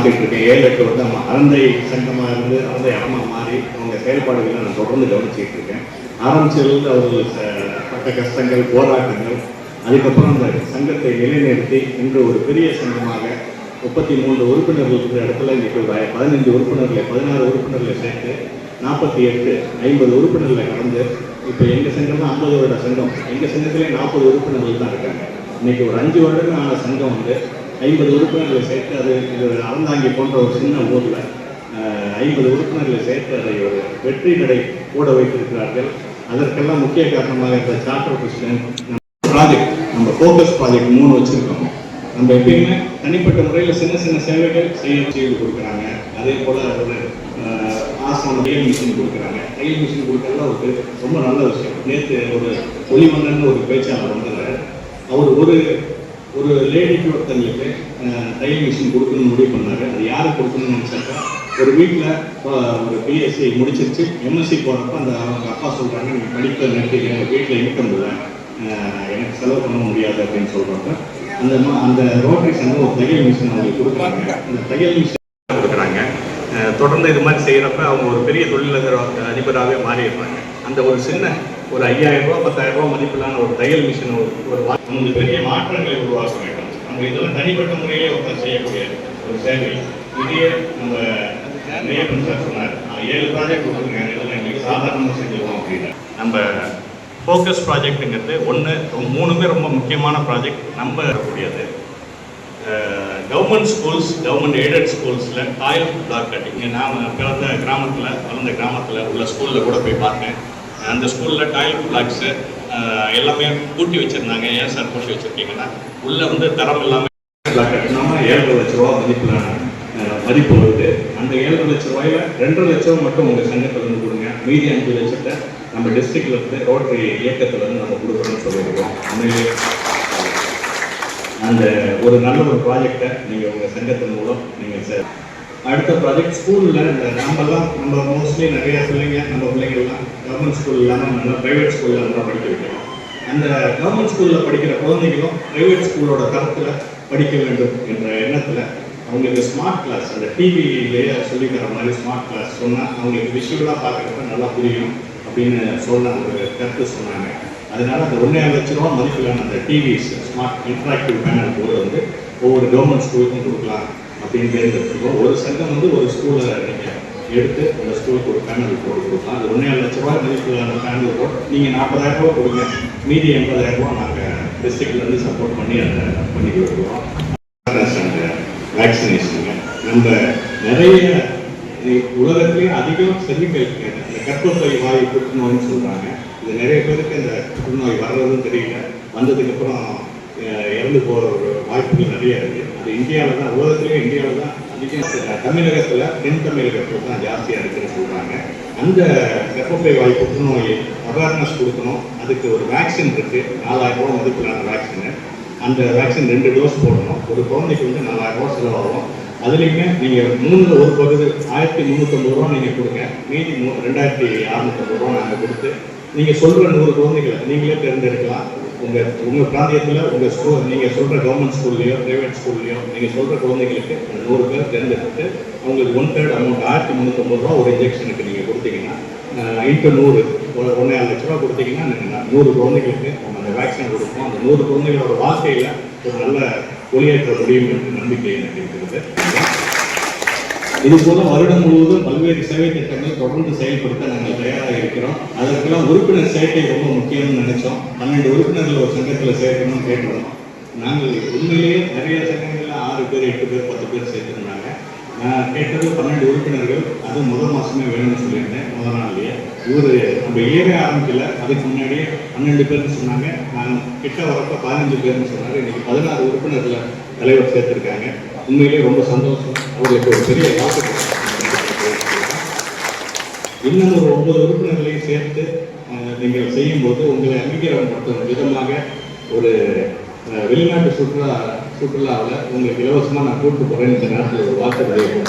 பார்த்துட்டு இருக்கேன். ஏழு எட்டு வருடம் அறந்தை சங்கமாக இருந்து அறந்தை அறமாக மாறி அவங்க செயல்பாடுகளை நான் தொடர்ந்து கவனிச்சுட்டு இருக்கேன். ஆரம்பிச்சதுலேருந்து அவர்கள் பட்ட கஷ்டங்கள் போராட்டங்கள் அதுக்கப்புறம் அந்த சங்கத்தை நிலைநிறுத்தி இன்று ஒரு பெரிய சங்கமாக முப்பத்தி மூன்று உறுப்பினர்கள் இருக்கிற இடத்துல இன்றைக்கு ஒரு பதினஞ்சு உறுப்பினர்களை பதினாறு உறுப்பினர்களை சேர்த்து நாற்பத்தி எட்டு ஐம்பது உறுப்பினர்களை கடந்து இப்போ எங்கள் சங்கம் தான் ஐம்பது வருட சங்கம். எங்கள் சங்கத்திலே நாற்பது உறுப்பினர்கள் தான் இருக்காங்க. இன்னைக்கு ஒரு அஞ்சு வருடங்கள் ஆன சங்கம் வந்து ஐம்பது உறுப்பினர்களை சேர்த்து அது இது அறந்தாங்கி போன்ற ஒரு சின்ன ஊரில் ஐம்பது உறுப்பினர்களை சேர்த்து அதை ஒரு வெற்றி நடை கூட வைத்திருக்கிறார்கள். அதற்கெல்லாம் முக்கிய காரணமாக இருந்த சார்ட்டர் பிரசிடென்ட் ப்ராஜெக்ட் நம்ம ஃபோக்கஸ் ப்ராஜெக்ட் மூணு வச்சுருக்கோம். நம்ம எப்பயுமே தனிப்பட்ட முறையில் சின்ன சின்ன சேவைகள் செய்ய செய்து கொடுக்குறாங்க. அதே போல் ஒரு அஹ், ரயில் மிஷின் கொடுக்குறாங்க. ரயில் மிஷின் கொடுக்கறதுல ஒரு ரொம்ப நல்ல விஷயம். நேற்று ஒரு ஒளிவண்ணன் ஒரு பேச்சாளர் வந்தார். அவர் ஒரு ஒரு லேடிக்கு ஒருத்தங்களுக்கு தையல் மிஷின் கொடுக்கணும்னு முடிவு பண்ணாரு. அது யாருக்கு கொடுக்கணும்னு நினச்சாக்கா ஒரு வீட்டில் ஒரு பிஎஸ்சி முடிச்சிருச்சு. எம்எஸ்சி போகிறப்ப அந்த அவங்க அப்பா சொல்கிறாங்க நீங்கள் படிப்பை நிறுத்தி எங்கள் வீட்டில் இன்கம் இல்லை எனக்கு செலவு பண்ண முடியாது அப்படின்னு சொல்கிறப்ப அந்த அந்த ரோட்டரி சங்கம் ஒரு தையல் மிஷின் அவங்களுக்கு கொடுக்குறாங்க. அந்த தையல் மிஷின் கொடுக்குறாங்க. தொடர்ந்து இது மாதிரி செய்கிறப்ப அவங்க ஒரு பெரிய தொழிலதிபர் அதிபராகவே மாறிடுறாங்க. அந்த ஒரு சின்ன ஒரு ஐயாயிரம் ரூபா பத்தாயிரம் ரூபா மதிப்பிலான ஒரு தையல் மிஷின் ஒரு ஒரு வா- நமக்கு பெரிய மாற்றங்களை உருவாக்க வேண்டும். நம்ம இதெல்லாம் தனிப்பட்ட முறையிலே ஒருத்தர் செய்யக்கூடிய ஒரு சேவை. இதையே நம்ம நிறைய சார் சொன்னார். "நான் ஏழு ப்ராஜெக்ட் கொடுத்துருக்காங்க இதெல்லாம் எங்களுக்கு சாதாரணமாக செஞ்சுருவோம் அப்படின்னு. நம்ம ஃபோக்கஸ் ப்ராஜெக்ட்டுங்கிறது ஒன்று மூணுமே ரொம்ப முக்கியமான ப்ராஜெக்ட் நம்ம கூடியது கவர்மெண்ட் ஸ்கூல்ஸ் கவர்மெண்ட் எய்டட் ஸ்கூல்ஸில் டாய்லெட் பிளாக் கட்டிங் நான் பிறந்த கிராமத்தில் வளர்ந்த கிராமத்தில் உள்ள ஸ்கூலில் கூட போய் பார்த்தேன். அந்த ஸ்கூலில் டாய்லெட் பிளாக்ஸு எல்லாமே பூட்டி வச்சுருந்தாங்க. ஏன் சார் பூட்டி வச்சுருக்கீங்கன்னா உள்ளே வந்து தரம் இல்லாமல் கட்டினோம்னா ஏழரை லட்ச ரூபா மதிப்பில் மதிப்பு வருது. அந்த ஏழரை லட்ச ரூபாயில ரெண்டரை லட்சம் மட்டும் உங்கள் சங்கத்தில் இருந்து கொடுங்க. மீதி அஞ்சு லட்சத்தை நம்ம டிஸ்ட்ரிக்டில் இருந்து ரோட்டரி இயக்கத்தில் இருந்து நம்ம கொடுக்குறோம்னு சொல்லியிருக்கோம். உண்மையிலே அந்த ஒரு நல்ல ஒரு ப்ராஜெக்டை நீங்கள் உங்கள் சங்கத்தின் மூலம் நீங்கள் சார் அடுத்த ப்ராஜெக்ட் ஸ்கூலில் இந்த நம்மலாம் நம்ம மோஸ்ட்லி நிறைய பிள்ளைங்க நம்ம பிள்ளைங்கள்லாம் கவர்மெண்ட் ஸ்கூல் இல்லாமல் நல்லா ப்ரைவேட் ஸ்கூலில் நல்லா படிக்க வைக்கிறோம் அந்த கவர்மெண்ட் ஸ்கூலில் படிக்கிற குழந்தைகளும் ப்ரைவேட் ஸ்கூலோட தரத்தில் படிக்க வேண்டும் என்ற எண்ணத்தில் அவங்களுக்கு ஸ்மார்ட் கிளாஸ் அந்த டிவியிலேயே சொல்லித் தர மாதிரி ஸ்மார்ட் கிளாஸ் சொன்னால் அவங்களுக்கு விஷுவலாக பார்க்குறப்ப நல்லா புரியும் அப்படின்னு சொன்ன ஒரு கருத்து சொன்னாங்க. அதனால அந்த ஒன்றே லட்ச ரூபா மதிப்பிலான அந்த TVs smart interactive panel board வந்து ஒவ்வொரு கவர்மெண்ட் ஸ்கூலுக்கும் கொடுக்கலாம். அப்படின்னு தேர்ந்தெடுத்துருக்கோம் ஒரு சங்கம் வந்து ஒரு ஸ்கூலில் நீங்கள் எடுத்து அந்த ஸ்கூலுக்கு ஒரு பேனல் போர்டு கொடுக்கலாம். அது ஒன்றே லட்ச ரூபாய் மதிப்பிலான பேனல் போர்டு நீங்கள் நாற்பதாயிரம் ரூபா கொடுங்க. மீதி எண்பதாயிரம் ரூபா நாங்கள் டிஸ்ட்ரிக்ட்லேருந்து சப்போர்ட் பண்ணி அதை பண்ணி கொடுக்குறோம். வேக்சினேஷனுங்க நம்ம நிறைய இ- உலகத்திலேயே அதிகம் செல்லிக்கல் இந்த கர்ப்பப்பை வாய் புற்றுநோய்னு சொல்கிறாங்க இது நிறைய பேருக்கு இந்த புற்றுநோய் வர்றதும் தெரியல. வந்ததுக்கப்புறம் இறந்து போகிற ஒரு வாய்ப்புகள் நிறைய இருக்குது இது இந்தியாவில் தான் உலகத்துலேயே இந்தியாவில் தான் தமிழகத்தில் தென் தமிழகத்தில் தான் ஜாஸ்தியாக இருக்குன்னு சொல்கிறாங்க அந்த வெப்பப்பை வாய் புற்றுநோய் அவேர்னஸ் கொடுக்கணும். அதுக்கு ஒரு வேக்சின் இருக்குது நாலாயிரம் ரூபா மதிப்பிலான வேக்சின். அந்த வேக்சின் ரெண்டு டோஸ் போடணும். ஒரு குழந்தைக்கு வந்து நாலாயிரம் ரூபா செலவாகும். அதுலேயுமே நீங்கள் மூணுல ஒரு பகுதி ஆயிரத்தி முந்நூற்றம்பது ரூபா நீங்கள் கொடுங்க. மீதி மூ ரெண்டாயிரத்தி அறுநூத்தம்பது ரூபா நாங்கள் கொடுத்து நீங்கள் சொல்கிற நூறு குழந்தைகளை நீங்களே தேர்ந்தெடுக்கலாம். உங்கள் உங்கள் பிராந்தியத்தில் உங்கள் ஸ்கூல் நீங்கள் சொல்கிற கவர்மெண்ட் ஸ்கூல்லையோ ப்ரைவேட் ஸ்கூல்லையோ நீங்கள் சொல்கிற குழந்தைங்களுக்கு நூறு பேர் தேர்ந்தெடுத்து அவங்களுக்கு ஒன் தேர்ட் அமௌண்ட் ஆயிரத்தி முந்நூற்றம்பது ரூபா ஒரு இன்ஜெக்ஷனுக்கு நீங்கள் கொடுத்தீங்கன்னா இன்ட்டு நூறு ஒரு ஒன்றே லட்ச ரூபா கொடுத்தீங்கன்னா நீங்கள் நூறு குழந்தைகளுக்கு அவங்க அந்த வேக்சின் கொடுப்போம். அந்த நூறு குழந்தைகளோட வாழ்க்கையில் ஒரு நல்ல ஒளியேற்ற முடியும் என்ற நம்பிக்கை எனக்கு இருக்கிறது இது போல வருடம் முழுவதும் பல்வேறு சேவை திட்டங்களை தொடர்ந்து செயல்படுத்த நாங்கள் தயாராக இருக்கிறோம். அதற்கெல்லாம் உறுப்பினர் சேர்க்கை ரொம்ப முக்கியம்னு நினைச்சோம். பன்னெண்டு உறுப்பினர்கள் ஒரு சங்கத்தில் சேர்க்கணும்னு கேட்டிருந்தோம் நாங்கள் உண்மையிலேயே நிறைய சங்கங்களில் ஆறு பேர் எட்டு பேர் பத்து பேர் சேர்த்துருந்தாங்க. கேட்டது பன்னெண்டு உறுப்பினர்கள். அது முதல் மாதமே வேணும்னு சொல்லியிருந்தேன் முதல் நாள்லேயே. இவர் நம்ம ஏற ஆரம்பிக்கல. அதுக்கு முன்னாடியே பன்னெண்டு பேர்னு சொன்னாங்க. நான் கிட்ட வரப்ப பதினஞ்சு பேர்னு சொன்னாங்க இன்றைக்கி பதினாறு உறுப்பினர்கள் தலைவர் சேர்த்துருக்காங்க. உண்மையிலேயே ரொம்ப சந்தோஷம். அவர்களுக்கு ஒரு பெரிய வாக்கு இன்னும் ஒரு ஒன்பது உறுப்பினர்களையும் சேர்த்து நீங்கள் செய்யும்போது உங்களை அங்கீகாரப்படுத்தும் விதமாக ஒரு வெளிநாட்டு சுற்றுலா சுற்றுலாவில் உங்களுக்கு இலவசமாக நான் கூட்டு போகிறேன் இந்த நேரத்தில் ஒரு வார்த்தை பதிவு